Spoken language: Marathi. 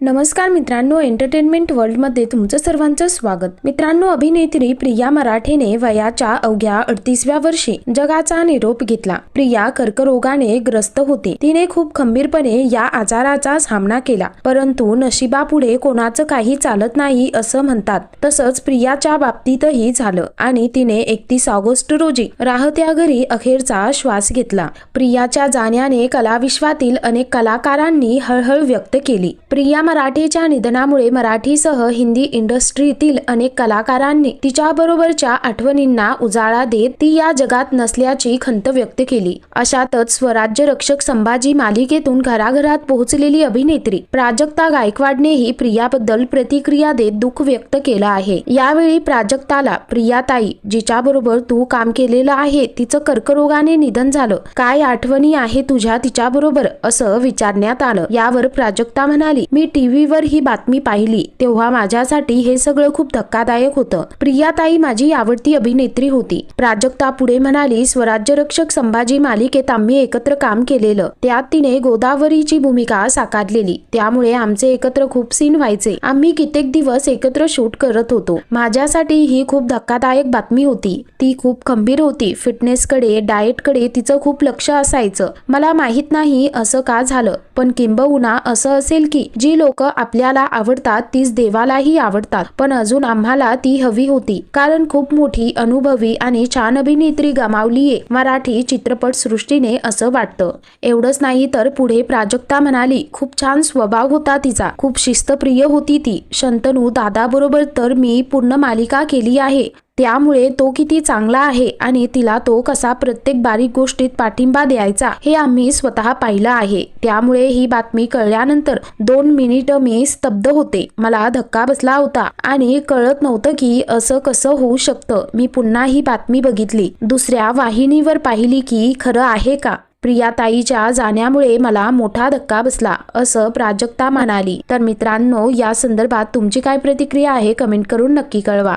नमस्कार मित्रांनो एंटरटेनमेंट वर्ल्डमध्ये तुमचं सर्वांचं स्वागत. मित्रांनो अभिनेत्री प्रिया मराठेने वयाच्या अवघ्या अडतीसव्या वर्षी जगाचा निरोप घेतला. प्रिया कर्करोगाने ग्रस्त होती. तिने खूप खंबीरपणे या आजाराचा सामना केला. परंतु नशिबापुढे कोणाचं काही चालत नाही असं म्हणतात. तसंच प्रियाच्या बाबतीतही झालं आणि तिने एकतीस ऑगस्ट रोजी राहत्या घरी अखेरचा श्वास घेतला. प्रियाच्या जाण्याने कलाविश्वातील अनेक कलाकारांनी हळहळ व्यक्त केली. प्रिया मराठेच्या निधनामुळे मराठीसह हिंदी इंडस्ट्रीतील अनेक कलाकारांनी तिच्या बरोबरच्या आठवणींना उजाळा देत ती या जगात नसल्याची खंत व्यक्त केली. अशातच स्वराज्य रक्षक संभाजी मालिकेतून घराघरात पोहोचलेली अभिनेत्री प्राजक्ता गायकवाडनेही प्रियाबद्दल प्रतिक्रिया देत दुःख व्यक्त केलं आहे. यावेळी प्राजक्ताला प्रियाताई जिच्या बरोबर तू काम केलेलं आहे तिचं कर्करोगाने निधन झालं. काय आठवणी आहे तुझ्या तिच्या बरोबर असं विचारण्यात आलं. यावर प्राजक्ता म्हणाली मी टीव्हीवर ही बातमी पाहिली तेव्हा माझ्यासाठी हे सगळं खूप धक्कादायक होतं. प्रियाताई माझी आवडती अभिनेत्री होती. प्राजक्ता पुढे म्हणाली स्वराज्य रक्षक संभाजी मालिकेत आम्ही एकत्र काम केलेलं. त्यात तिने गोदावरीची भूमिका साकारलेली. त्यामुळे आमचे एकत्र खूप सीन व्हायचे. आम्ही कित्येक दिवस एकत्र शूट करत होतो. माझ्यासाठी ही खूप धक्कादायक बातमी होती. ती खूप खंबीर होती. फिटनेसकडे डाएटकडे तिचं खूप लक्ष असायचं. मला माहीत नाही असं का झालं. पण किंबहुना असं असेल की जी लोक लोक आपल्याला आवडतात तीच देवालाही आवडतात. पण अजून आम्हाला ती हवी होती. कारण खूप मोठी अनुभवी आणि छान अभिनेत्री गमावलीये मराठी चित्रपट सृष्टीने असं वाटतं. एवढंच नाही तर पुढे प्राजक्ता म्हणाली खूप छान स्वभाव होता तिचा. खूप शिस्तप्रिय होती ती. शंतनू दादाबरोबर तर मी पूर्ण मालिका केली आहे. त्यामुळे तो किती चांगला आहे आणि तिला तो कसा प्रत्येक बारीक गोष्टीत पाठिंबा द्यायचा हे आम्ही स्वतः पाहिलं आहे. त्यामुळे ही बातमी कळल्यानंतर दोन मिनिट मी स्तब्ध होते. मला धक्का बसला होता आणि कळत नव्हतं की असं कसं होऊ शकतं. मी पुन्हा ही बातमी बघितली. दुसऱ्या वाहिनीवर पाहिली की खरं आहे का? प्रियाताईच्या जाण्यामुळे मला मोठा धक्का बसला असं प्राजक्ता म्हणाली. तर मित्रांनो या संदर्भात तुमची काय प्रतिक्रिया आहे कमेंट करून नक्की कळवा.